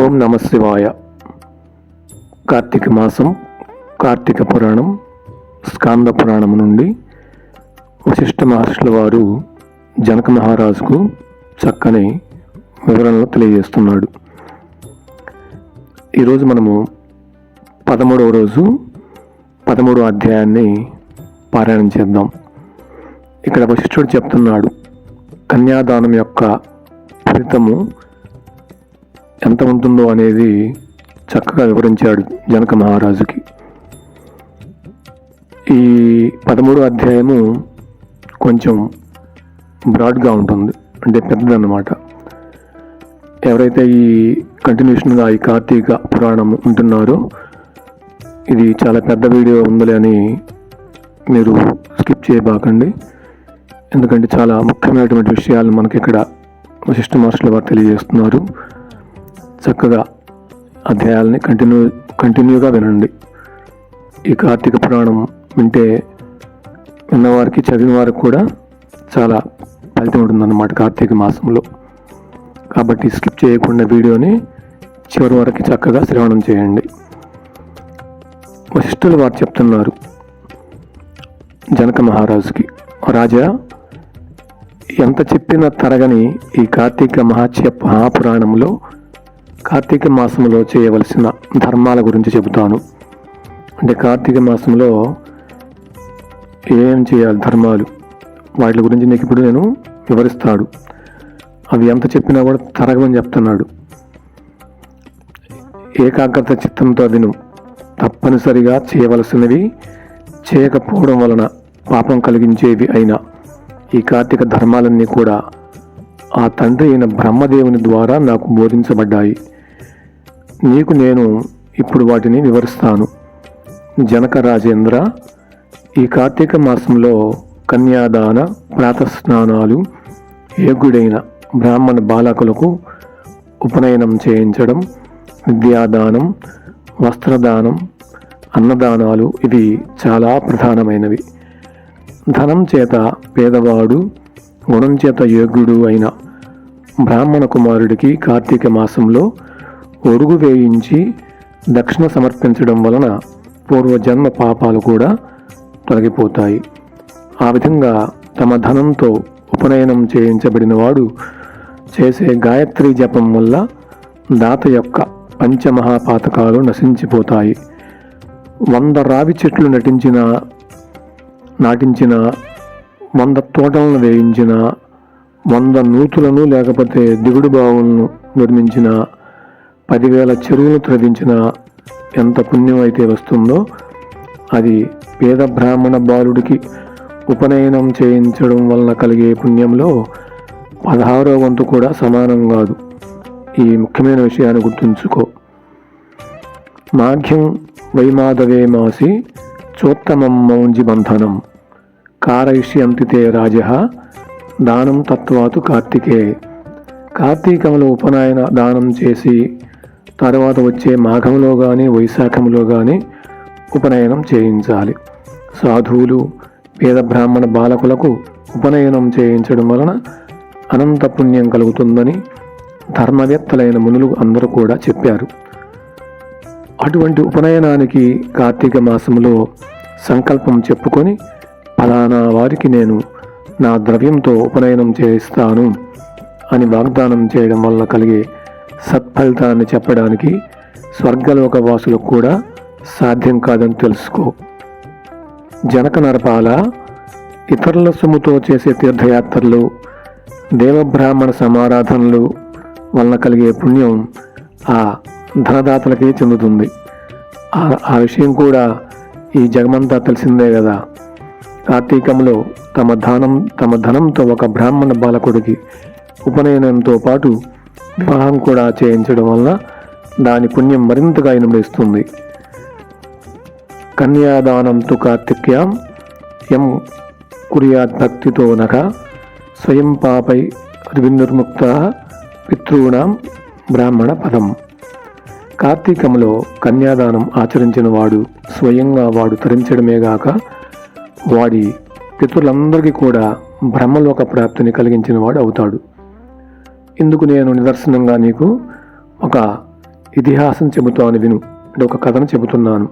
ఓం నమ శివాయ. కార్తీక మాసం కార్తీక పురాణం స్కాంద పురాణం నుండి వశిష్ఠ మహర్షుల వారు జనక మహారాజుకు చక్కని వివరణలు తెలియజేస్తున్నాడు. ఈరోజు మనము పదమూడవ రోజు పదమూడవ అధ్యాయాన్ని పారాయణం చేద్దాం. ఇక్కడ వశిష్ఠుడు చెప్తున్నాడు కన్యాదానం యొక్క ఫలితము ఎంత ఉంటుందో అనేది చక్కగా వివరించాడు జనక మహారాజుకి. ఈ పదమూడో అధ్యాయము కొంచెం బ్రాడ్గా ఉంటుంది అంటే పెద్దదన్నమాట. ఎవరైతే ఈ కంటిన్యూషన్గా ఈ కార్తీక పురాణం ఉంటున్నారో ఇది చాలా పెద్ద వీడియో ఉందిలే అని మీరు స్కిప్ చేయబాకండి. ఎందుకంటే చాలా ముఖ్యమైనటువంటి విషయాలు మనకి ఇక్కడ వశిష్ఠ మాస్టర్ వారు తెలియజేస్తున్నారు. చక్కగా అధ్యాయాలని కంటిన్యూ కంటిన్యూగా వినండి. ఈ కార్తీక పురాణం వింటే విన్నవారికి చదివిన వారికి కూడా చాలా ఫలితం ఉంటుందన్నమాట కార్తీక మాసంలో. కాబట్టి స్కిప్ చేయకుండా వీడియోని చివరి వరకు చక్కగా శ్రవణం చేయండి. వశిష్ఠులు వారు చెప్తున్నారు జనక మహారాజుకి రాజా ఎంత చెప్పినా తరగని ఈ కార్తీక మహాత్య మహాపురాణంలో కార్తీక మాసంలో చేయవలసిన ధర్మాల గురించి చెబుతాను. అంటే కార్తీక మాసంలో ఏం చేయాలి ధర్మాలు? వాటి గురించి నీకు ఇప్పుడు నేను వివరిస్తాడు. అవి ఎంత చెప్పినా కూడా తరగమని చెప్తున్నాడు. ఏకాగ్రత చిత్తంతో విను తప్పనిసరిగా చేయవలసినవి చేయకపోవడం వలన పాపం కలిగించేవి అయిన ఈ కార్తీక ధర్మాలన్నీ కూడా ఆ తండ్రి అయిన బ్రహ్మదేవుని ద్వారా నాకు బోధించబడ్డాయి. నీకు నేను ఇప్పుడు వాటిని వివరిస్తాను. జనక రాజేంద్ర ఈ కార్తీక మాసంలో కన్యాదాన ప్రాతస్నానాలు యోగ్యుడైన బ్రాహ్మణ బాలకులకు ఉపనయనం చేయించడం విద్యాదానం వస్త్రదానం అన్నదానాలు ఇవి చాలా ప్రధానమైనవి. ధనం చేత పేదవాడు గుణం చేత యోగ్యుడు అయిన బ్రాహ్మణ కుమారుడికి కార్తీక మాసంలో ఒరుగు వేయించి దక్షిణ సమర్పించడం వలన పూర్వజన్మ పాపాలు కూడా తొలగిపోతాయి. ఆ విధంగా తమ ధనంతో ఉపనయనం చేయించబడిన వాడు చేసే గాయత్రి జపం వల్ల దాత యొక్క పంచమహాపాతకాలు నశించిపోతాయి. వంద రావి చెట్లు నటించిన నాటించిన వంద తోటలను వేయించిన వంద నూతులను లేకపోతే దిగుడు బావులను నిర్మించిన పదివేల చెరువులు త్రవించిన ఎంత పుణ్యం అయితే వస్తుందో అది పేద బ్రాహ్మణ బాలుడికి ఉపనయనం చేయించడం వలన కలిగే పుణ్యంలో పదహారో వంతు కూడా సమానం కాదు. ఈ ముఖ్యమైన విషయాన్ని గుర్తుంచుకో. మాఘ్యం వైమాధవే మాసి చోత్తమం మౌంజి బంధనం. కారయిష్యంతితే రాజ దానం తత్వాతు కార్తికే. కార్తీకములు ఉపనయన దానం చేసి తర్వాత వచ్చే మాఘంలో కానీ వైశాఖంలో కానీ ఉపనయనం చేయించాలి. సాధువులు పేద బ్రాహ్మణ బాలకులకు ఉపనయనం చేయించడం వలన అనంత పుణ్యం కలుగుతుందని ధర్మవేత్తలైన మునులు అందరూ కూడా చెప్పారు. అటువంటి ఉపనయనానికి కార్తీక మాసంలో సంకల్పం చెప్పుకొని ఫలానా వారికి నేను నా ద్రవ్యంతో ఉపనయనం చేయిస్తాను అని వాగ్దానం చేయడం వల్ల కలిగే సత్ఫలితాన్ని చెప్పడానికి స్వర్గలోక వాసులకు కూడా సాధ్యం కాదని తెలుసుకో. జనక నరపాల ఇతరుల సొమ్ముతో చేసే తీర్థయాత్రలు దేవబ్రాహ్మణ సమారాధనలు వలన కలిగే పుణ్యం ఆ ధనదాతలకే చెందుతుంది. ఆ ఆ విషయం కూడా ఈ జగమంతా తెలిసిందే కదా. కార్తీకంలో తమ దానం తమ ధనంతో ఒక బ్రాహ్మణ బాలకుడికి ఉపనయనంతో పాటు వివాహం కూడా చేయించడం వల్ల దాని పుణ్యం మరింతగా ఇనుమడిస్తుంది కన్యాదానంతు కార్తిక్యాం ఎం కుర్యాత్ భక్తితో నక స్వయం పాపై నిర్ముక్త పితృణాం బ్రాహ్మణ పదం. కార్తీకంలో కన్యాదానం ఆచరించిన వాడు స్వయంగా వాడు తరించడమేగాక వాడి పితృలందరికీ కూడా బ్రహ్మలోక ప్రాప్తిని కలిగించిన వాడు అవుతాడు. ఇందుకు నేను నిదర్శనంగా నీకు ఒక ఇతిహాసం చెబుతాను విను? అంటే ఒక కథను చెబుతున్నాను.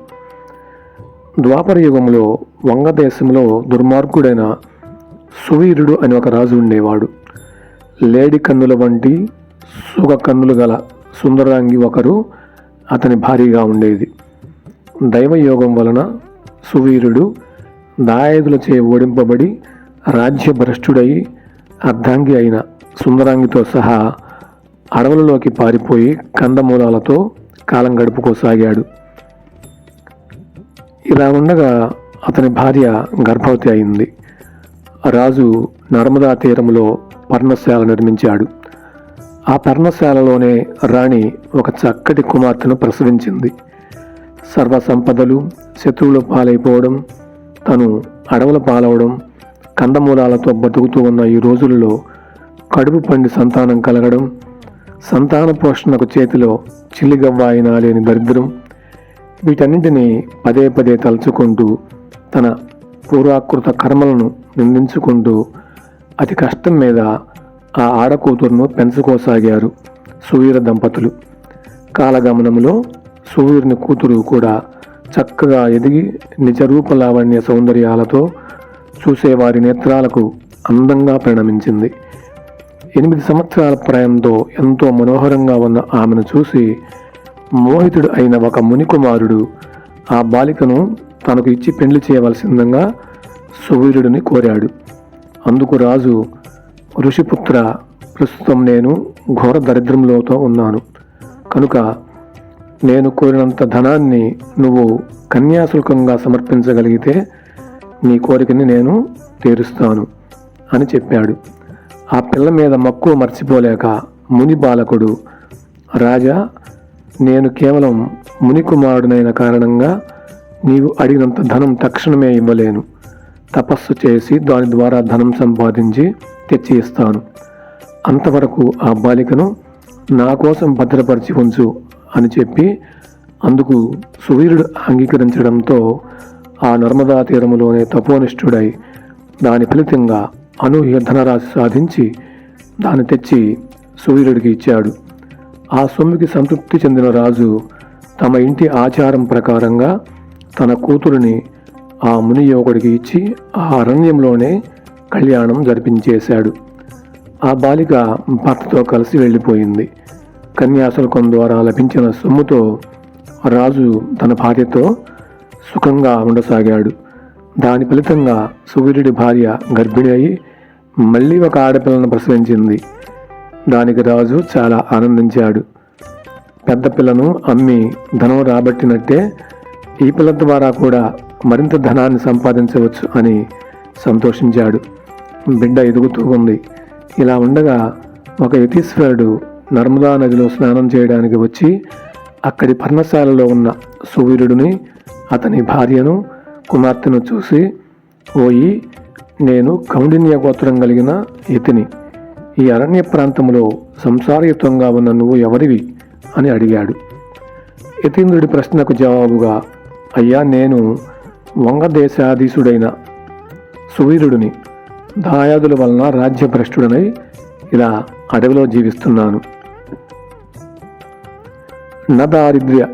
ద్వాపర యుగంలో వంగదేశంలో దుర్మార్గుడైన సువీరుడు అని ఒక రాజు ఉండేవాడు. లేడి కన్నుల వంటి సుగ కన్నులు గల సుందరాంగి ఒకరు అతని భారీగా ఉండేది. దైవయోగం వలన సువీరుడు దాయదులచే ఓడింపబడి రాజ్యభ్రష్టుడై అర్ధాంగి అయిన సుందరాంగితో సహా అడవులలోకి పారిపోయి కందమూలాలతో కాలం గడుపుకోసాగాడు. ఇలా ఉండగా అతని భార్య గర్భవతి అయింది. రాజు నర్మదా తీరములో పర్ణశాల నిర్మించాడు. ఆ పర్ణశాలలోనే రాణి ఒక చక్కటి కుమార్తెను ప్రసవించింది. సర్వ సంపదలు శత్రువుల పాలైపోవడం తను అడవుల పాలవడం కందమూలాలతో బతుకుతూ ఉన్న ఈ రోజుల్లో కడుపు పండి సంతానం కలగడం సంతాన పోషణకు చేతిలో చిల్లిగవ్వాయినా లేని దరిద్రం. వీటన్నింటినీ పదే పదే తలుచుకుంటూ తన పూర్వాకృత కర్మలను నిందించుకుంటూ అతి కష్టం మీద ఆ ఆడకూతురును పెంచుకోసాగారు సువీర దంపతులు. కాలగమనంలో సువీరుని కూతురు కూడా చక్కగా ఎదిగి నిజరూప లావణ్య సౌందర్యాలతో చూసేవారి నేత్రాలకు అందంగా పరిణమించింది. ఎనిమిది సంవత్సరాల ప్రాయంతో ఎంతో మనోహరంగా ఉన్న ఆమెను చూసి మోహితుడు అయిన ఒక మునికుమారుడు ఆ బాలికను తనకు ఇచ్చి పెళ్ళి చేయవలసిందంగా సువీరుడిని కోరాడు. అందుకు రాజు ఋషిపుత్ర ప్రస్తుతం నేను ఘోర దరిద్రంలోతో ఉన్నాను. కనుక నేను కోరినంత ధనాన్ని నువ్వు కన్యాశుల్కంగా సమర్పించగలిగితే నీ కోరికని నేను తీరుస్తాను అని చెప్పాడు. ఆ పిల్ల మీద మక్కువ మర్చిపోలేక ముని బాలకుడు రాజా నేను కేవలం ముని కుమారుడనైన కారణంగా నీవు అడిగినంత ధనం తక్షణమే ఇవ్వలేను. తపస్సు చేసి దాని ద్వారా ధనం సంపాదించి తెచ్చి ఇస్తాను అంతవరకు ఆ బాలికను నా కోసం భద్రపరిచి ఉంచు అని చెప్పి అందుకు సువీరుడు అంగీకరించడంతో ఆ నర్మదా తీరములోనే తపోనిష్ఠుడై దాని ఫలితంగా అనూహ్య ధనరాశి సాధించి దాన్ని తెచ్చి సూర్యుడికి ఇచ్చాడు. ఆ సొమ్ముకి సంతృప్తి చెందిన రాజు తమ ఇంటి ఆచారం ప్రకారంగా తన కూతురుని ఆ ముని యువకుడికి ఇచ్చి ఆ అరణ్యంలోనే కళ్యాణం జరిపించేశాడు. ఆ బాలిక భర్తతో కలిసి వెళ్ళిపోయింది. కన్యాశుల్కం ద్వారా లభించిన సొమ్ముతో రాజు తన భార్యతో సుఖంగా ఉండసాగాడు. దాని ఫలితంగా సూర్యుడి భార్య గర్భిణి అయి మళ్ళీ ఒక ఆడపిల్లను ప్రసవించింది. దానికి రాజు చాలా ఆనందించాడు. పెద్ద పిల్లను అమ్మి ధనం రాబట్టినట్టే ఈ పిల్ల ద్వారా కూడా మరింత ధనాన్ని సంపాదించవచ్చు అని సంతోషించాడు. బిడ్డ ఎదుగుతూ ఉంది. ఇలా ఉండగా ఒక యతీశ్వరుడు నర్మదా నదిలో స్నానం చేయడానికి వచ్చి అక్కడి పర్ణశాలలో ఉన్న సూర్యుడిని అతని భార్యను కుమార్తెను చూసి ఓయి నేను కౌండిన్య గోత్రం కలిగిన ఇతిని ఈ అరణ్య ప్రాంతంలో సంసారయుతంగా ఉన్న నువ్వు ఎవరివి? అని అడిగాడు. యతీంద్రుడి ప్రశ్నకు జవాబుగా అయ్యా నేను వంగదేశాధీశుడైన సువీరుడిని. దాయాదుల వలన రాజ్యభ్రష్టుడనై ఇలా అడవిలో జీవిస్తున్నాను. నదారిద్ర్య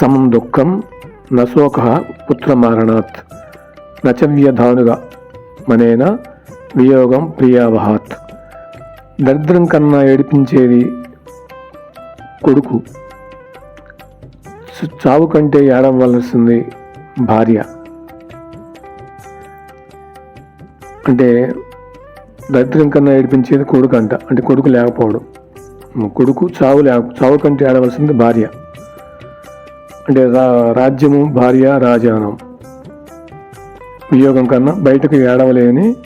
సమం దుఃఖం నశోక పుత్రమారణాత్. నచవ్యధానుగా మనేన వియోగం ప్రియావహాత్. దరిద్రం కన్నా ఏడిపించేది కొడుకు. చావు కంటే ఏడవలసింది భార్య. అంటే దరిద్రం కన్నా ఏడిపించేది కొడుకు అంట అంటే కొడుకు లేకపోవడం. కొడుకు చావు లేక చావు కంటే ఏడవలసింది భార్య. అంటే రా రాజ్యము భార్య రాజానం. వియోగం కన్నా బయటకు ఏడవలేని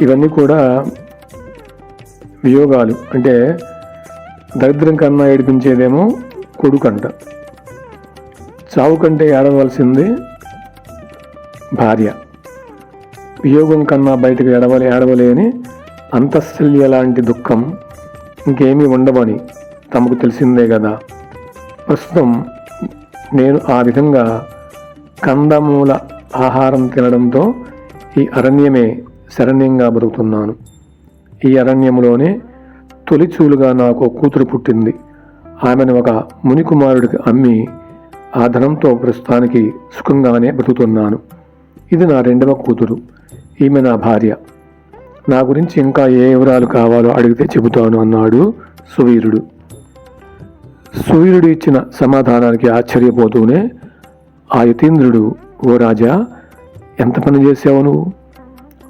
ఇవన్నీ కూడా వియోగాలు. అంటే దరిద్రం కన్నా ఏడిపించేదేమో కొడుకంట. చావు కంటే ఏడవలసింది భార్య. వియోగం కన్నా బయటకు ఏడవలే ఏడవలేని అంతఃశల్య లాంటి దుఃఖం ఇంకేమీ ఉండవని తమకు తెలిసిందే కదా. ప్రస్తుతం నేను ఆ విధంగా కందమూల ఆహారం తినడంతో ఈ అరణ్యమే శరణ్యంగా బ్రతుకుతున్నాను ఈ అరణ్యంలోనే తొలిచూలుగా నాకు కూతురు పుట్టింది. ఆమెను ఒక మునికుమారుడికి అమ్మి ఆ ధనంతో ప్రస్తుతానికి సుఖంగానే బ్రతుకుతున్నాను ఇది నా రెండవ కూతురు. ఈమె నా భార్య. నా గురించి ఇంకా ఏ వివరాలు కావాలో అడిగితే చెబుతాను అన్నాడు సువీరుడు. సూర్యుడు ఇచ్చిన సమాధానానికి ఆశ్చర్యపోతూనే ఆ యతీంద్రుడు ఓ రాజా ఎంత పని చేసావు నువ్వు?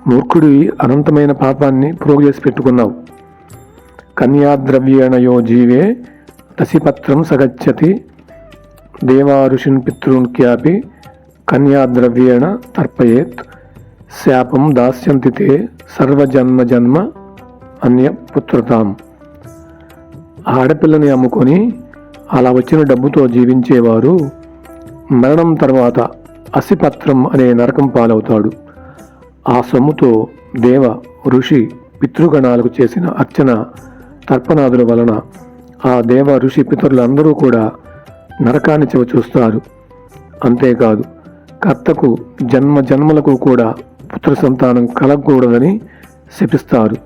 మూర్ఖుడి అనంతమైన పాపాన్ని ప్రోగు చేసి పెట్టుకున్నావు. కన్యాద్రవ్యేణయో జీవే దశిపత్రం సగచ్చతి దేవారుషిన్ పితృన్ క్యాపి కన్యాద్రవ్యేణ తర్పయేత్ శాపం దాస్యంతి తే సర్వజన్మ జన్మ అన్య పుత్రతాం ఆడపిల్లని అమ్ముకొని అలా వచ్చిన డబ్బుతో జీవించేవారు మరణం తర్వాత అసిపత్రం అనే నరకం పాలవుతాడు. ఆ సొమ్ముతో దేవ ఋషి పితృగణాలకు చేసిన అర్చన తర్పణాదుల వలన ఆ దేవ ఋషి పితరులందరూ కూడా నరకాన్ని చెవి చూస్తారు. అంతేకాదు కర్తకు జన్మ జన్మలకు కూడా పుత్ర సంతానం కలగకూడదని శపిస్తారు.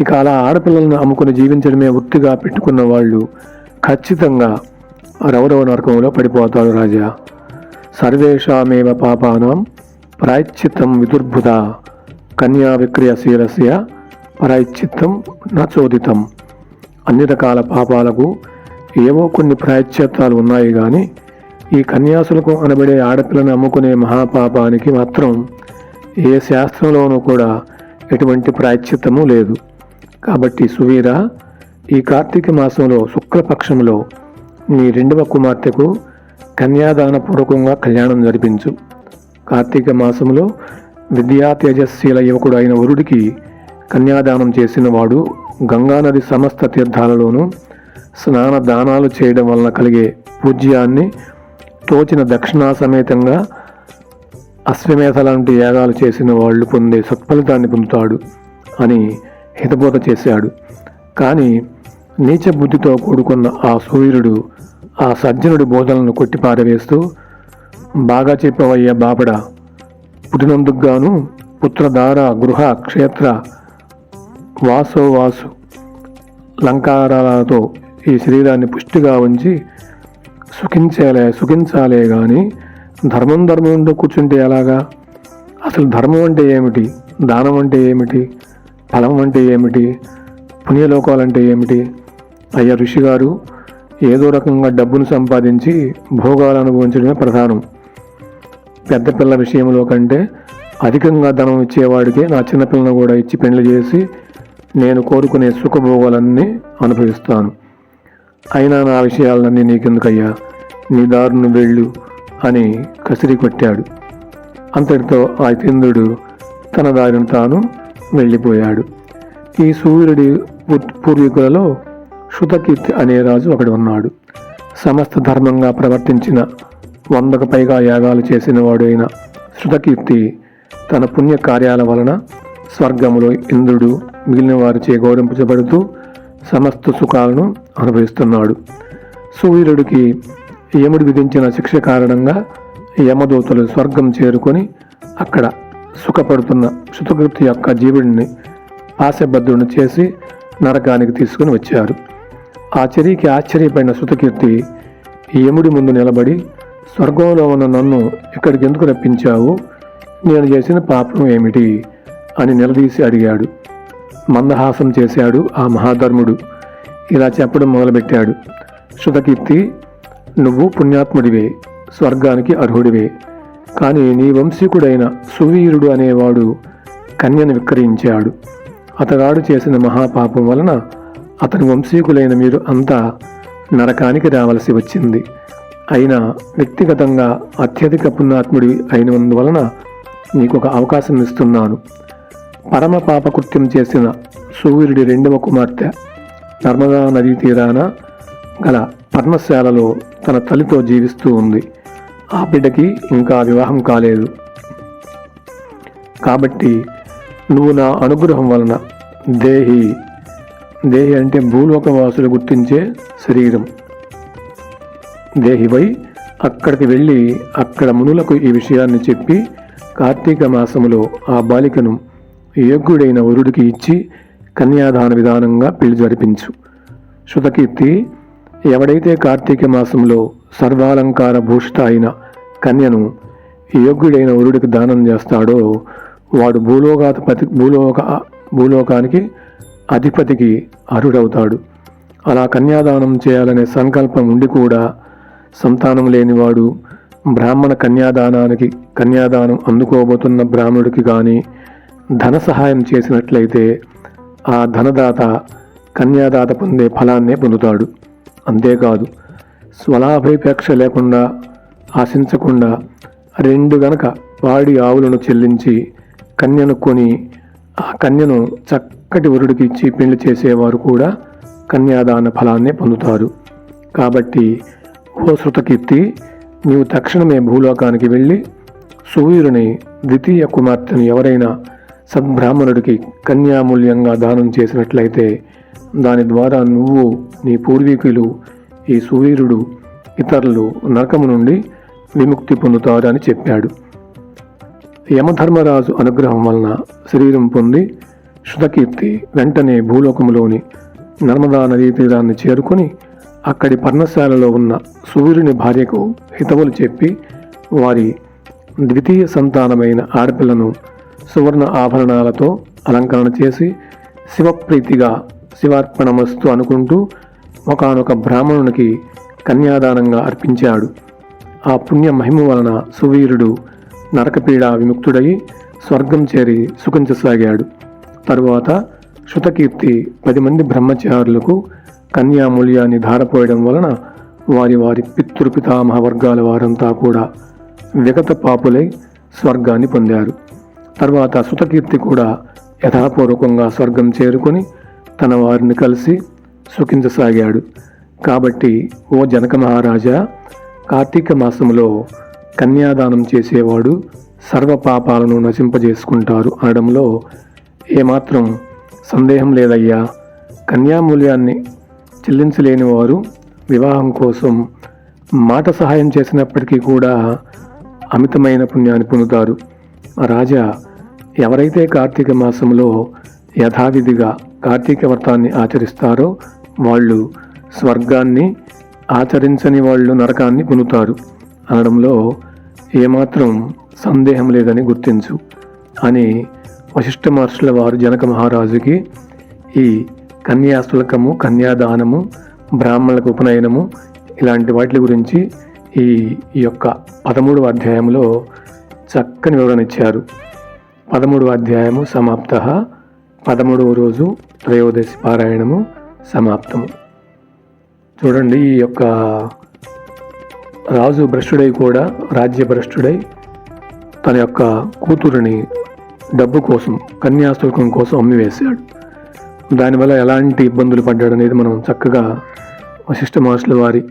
ఇక అలా ఆడపిల్లలను అమ్ముకుని జీవించడమే వృత్తిగా పెట్టుకున్న వాళ్ళు ఖచ్చితంగా రౌరవ నరకంలో పడిపోతాడు రాజా. సర్వేషామేవ పాపానాం ప్రాయశ్చిత్తం విదుర్భుత కన్యా విక్రయశీలస్య ప్రాయశ్చిత్తం నచోదితం. అన్ని రకాల పాపాలకు ఏవో కొన్ని ప్రాయశ్చిత్తాలు ఉన్నాయి కానీ ఈ కన్యాసులకు అనబడే ఆడపిల్లను అమ్ముకునే మహాపాపానికి మాత్రం ఏ శాస్త్రంలోనూ కూడా ఎటువంటి ప్రాయశ్చిత్తము లేదు. కాబట్టి సువీర ఈ కార్తీక మాసంలో శుక్లపక్షంలో నీ రెండవ కుమార్తెకు కన్యాదాన పూర్వకంగా కళ్యాణం జరిపించు. కార్తీక మాసంలో విద్యా తేజస్శీల యువకుడు అయిన వరుడికి కన్యాదానం చేసిన వాడు గంగానది సమస్త తీర్థాలలోనూ స్నాన దానాలు చేయడం వలన కలిగే పూజ్యాన్ని తోచిన దక్షిణా సమేతంగా అశ్వమేధ లాంటి యాగాలు చేసిన వాళ్ళు పొందే సత్ఫలితాన్ని పొందుతాడు అని హితబోధ చేశాడు. కానీ నీచ బుద్ధితో కూడుకున్న ఆ సూర్యుడు ఆ సజ్జనుడి బోధనలను కొట్టిపారవేస్తూ బాగా చెప్పవయ్యా బాపడ పుట్టినందుకు గాను పుత్రధార గృహ క్షేత్ర వాసో వాసు లంకారాలతో ఈ శరీరాన్ని పుష్టిగా ఉంచి సుఖించాలే సుఖించాలే కానీ ధర్మం ధర్మంతో కూర్చుంటే ఎలాగా? అసలు ధర్మం అంటే ఏమిటి? దానం అంటే ఏమిటి? ఫలం అంటే ఏమిటి? పుణ్యలోకాలంటే ఏమిటి? అయ్యా ఋషి గారు ఏదో రకంగా డబ్బును సంపాదించి భోగాలు అనుభవించడమే ప్రధానం. పెద్ద పిల్ల విషయంలో కంటే అధికంగా ధనం ఇచ్చేవాడికే నా చిన్నపిల్లను కూడా ఇచ్చి పెళ్ళి చేసి నేను కోరుకునే సుఖభోగాలన్నీ అనుభవిస్తాను. అయినా నా విషయాలన్నీ నీకెందుకయ్యా? నీ దారును వెళ్ళు అని కసిరి కొట్టాడు. అంతటితో ఆ చంద్రుడు తన దారిని తాను వెళ్ళిపోయాడు. ఈ సూర్యుడి పూర్వీకులలో శృతకీర్తి అనే రాజు ఒకడు ఉన్నాడు. సమస్త ధర్మంగా ప్రవర్తించిన వందకు పైగా యాగాలు చేసిన వాడైన శృతకీర్తి తన పుణ్య కార్యాల వలన స్వర్గములో ఇంద్రుడు మిగిలిన వారిచే గౌరవించబడుతూ సమస్త సుఖాలను అనుభవిస్తున్నాడు. సూర్యుడికి యముడు విధించిన శిక్ష కారణంగా యమదూతలు స్వర్గం చేరుకొని అక్కడ సుఖపడుతున్న శృతకీర్తి యొక్క జీవుడిని పాశబద్ధుడిని చేసి నరకానికి తీసుకుని వచ్చారు. ఆ చర్యకి ఆశ్చర్యపడిన శృతకీర్తి యముడి ముందు నిలబడి స్వర్గంలో ఉన్న నన్ను ఇక్కడికి ఎందుకు రప్పించావు? నేను చేసిన పాపం ఏమిటి? అని నిలదీసి అడిగాడు. మందహాసం చేశాడు ఆ మహాధర్ముడు. ఇలా చెప్పడం మొదలుపెట్టాడు. శృతకీర్తి నువ్వు పుణ్యాత్ముడివే స్వర్గానికి అర్హుడివే. కానీ నీ వంశీకుడైన సువీరుడు అనేవాడు కన్యను విక్రయించాడు. అతగాడు చేసిన మహాపాపం వలన అతని వంశీకులైన మీరు అంతా నరకానికి రావలసి వచ్చింది. అయినా వ్యక్తిగతంగా అత్యధిక పుణ్యాత్ముడి అయినందువలన నీకు ఒక అవకాశం ఇస్తున్నాను పరమ పాపకృత్యం చేసిన సూర్యుడి రెండవ కుమార్తె నర్మదా నదీ తీరాన గల పర్ణశాలలో తన తల్లితో జీవిస్తూ ఉంది. ఆ బిడ్డకి ఇంకా వివాహం కాలేదు. కాబట్టి నువ్వు నా అనుగ్రహం వలన దేహి దేహి అంటే భూలోకవాసులు గుర్తించే శరీరం. దేహివై అక్కడికి వెళ్ళి అక్కడ మునులకు ఈ విషయాన్ని చెప్పి కార్తీక మాసములో ఆ బాలికను యోగ్యుడైన వరుడికి ఇచ్చి కన్యాదాన విధానంగా పెళ్ళి జరిపించు. శృతకీర్తి ఎవడైతే కార్తీక మాసంలో సర్వాలంకార భూషిత అయిన కన్యను యోగ్యుడైన వరుడికి దానం చేస్తాడో వాడు భూలోకాధిపతి భూలోక భూలోకానికి అధిపతికి అరుడవుతాడు. అలా కన్యాదానం చేయాలనే సంకల్పం ఉండి కూడా సంతానం లేనివాడు బ్రాహ్మణ కన్యాదానానికి కన్యాదానం అందుకోబోతున్న బ్రాహ్మణుడికి కానీ ధన సహాయం చేసినట్లయితే ఆ ధనదాత కన్యాదాత పొందే ఫలాన్నే పొందుతాడు. అంతేకాదు స్వలాభేపేక్ష లేకుండా ఆశించకుండా రెండు గనక వాడి ఆవులను చెల్లించి కన్యను కొని ఆ కన్యను చక్క చక్కటి వరుడికి ఇచ్చి పెళ్ళి చేసేవారు కూడా కన్యాదాన ఫలాన్నే పొందుతారు. కాబట్టి ఓ శృతకీర్తి నీవు తక్షణమే భూలోకానికి వెళ్ళి సూర్యుని ద్వితీయ కుమార్తెను ఎవరైనా సద్బ్రాహ్మణుడికి కన్యామూల్యంగా దానం చేసినట్లయితే దాని ద్వారా నువ్వు నీ పూర్వీకులు ఈ సూర్యుడు ఇతరులు నరకము నుండి విముక్తి పొందుతారు అని చెప్పాడు. యమధర్మరాజు అనుగ్రహం వలన శరీరం పొంది శృతకీర్తి వెంటనే భూలోకములోని నర్మదా నదీ తీరాన్ని చేరుకొని అక్కడి పర్ణశాలలో ఉన్న సూర్యుని భార్యకు హితవులు చెప్పి వారి ద్వితీయ సంతానమైన ఆడపిల్లను సువర్ణ ఆభరణాలతో అలంకరణ చేసి శివప్రీతిగా శివార్పణమస్తు అనుకుంటూ ఒకనొక బ్రాహ్మణునికి కన్యాదానంగా అర్పించాడు. ఆ పుణ్య మహిమ వలన సువీరుడు నరకపీడ విముక్తుడై స్వర్గం చేరి సుఖించసాగాడు తరువాత శృతకీర్తి పది మంది బ్రహ్మచారులకు కన్యామూల్యాన్ని ధారపోయడం వలన వారి వారి పితృపితామహ వర్గాల వారంతా కూడా విగత పాపులై స్వర్గాన్ని పొందారు. తర్వాత శృతకీర్తి కూడా యథాపూర్వకంగా స్వర్గం చేరుకొని తన వారిని కలిసి సుఖించసాగాడు. కాబట్టి ఓ జనక మహారాజా కార్తీక మాసంలో కన్యాదానం చేసేవాడు సర్వ పాపాలను నశింపజేసుకుంటారు అనడంలో ఏమాత్రం సందేహం లేదయ్యా. కన్యామూల్యాన్ని చెల్లించలేని వారు వివాహం కోసం మాట సహాయం చేసినప్పటికీ కూడా అమితమైన పుణ్యాన్ని పొందుతారు. రాజా ఎవరైతే కార్తీక మాసంలో యథావిధిగా కార్తీక వ్రతాన్ని ఆచరిస్తారో వాళ్ళు స్వర్గాన్ని ఆచరించని వాళ్ళు నరకాన్ని పొందుతారు. అనడంలో ఏమాత్రం సందేహం లేదని గుర్తించు. అని వశిష్ఠ మహర్షుల వారు జనక మహారాజుకి ఈ కన్యాశుల్కము కన్యాదానము బ్రాహ్మణులకు ఉపనయనము ఇలాంటి వాటి గురించి ఈ ఈ యొక్క పదమూడవ అధ్యాయంలో చక్కని వివరణ ఇచ్చారు. పదమూడవ అధ్యాయము సమాప్త. పదమూడవ రోజు త్రయోదశి పారాయణము సమాప్తము. చూడండి ఈ యొక్క రాజు భ్రష్టుడై కూడా రాజ్య భ్రష్టుడై తన యొక్క కూతురుని డబ్బు కోసం కన్యాశుల్కం కోసం అమ్మివేశాడు. దానివల్ల ఎలాంటి ఇబ్బందులు పడ్డాడు అనేది మనం చక్కగా వశిష్ఠ మహర్షుల వారి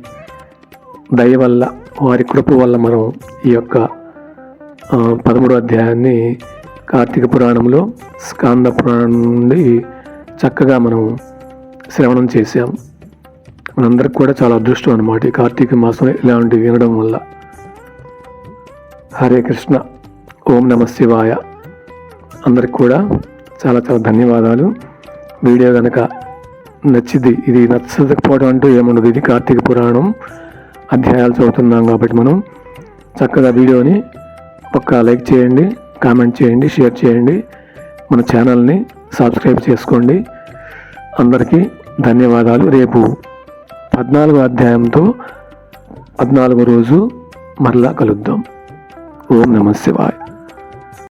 దయ వల్ల వారి కృప వల్ల మనం ఈ యొక్క పదమూడో అధ్యాయాన్ని కార్తీక పురాణంలో స్కాంద పురాణం నుండి చక్కగా మనం శ్రవణం చేశాం. మనందరికి కూడా చాలా అదృష్టం అనమాట ఈ కార్తీక మాసం ఇలాంటివి వినడం వల్ల. హరే కృష్ణ ఓం నమ శివాయ. అందరికి కూడా చాలా చాలా ధన్యవాదాలు. వీడియో కనుక నచ్చింది ఇది నచ్చకపోవడం అంటూ ఏముండదు. ఇది కార్తీక పురాణం. అధ్యాయాలు చదువుతున్నాం కాబట్టి మనం చక్కగా వీడియోని ఒక్క లైక్ చేయండి కామెంట్ చేయండి షేర్ చేయండి. మన ఛానల్ని సబ్స్క్రైబ్ చేసుకోండి. అందరికీ ధన్యవాదాలు. రేపు పద్నాలుగో అధ్యాయంతో పద్నాలుగో రోజు మరలా కలుద్దాం. ఓం నమ శివాయ్.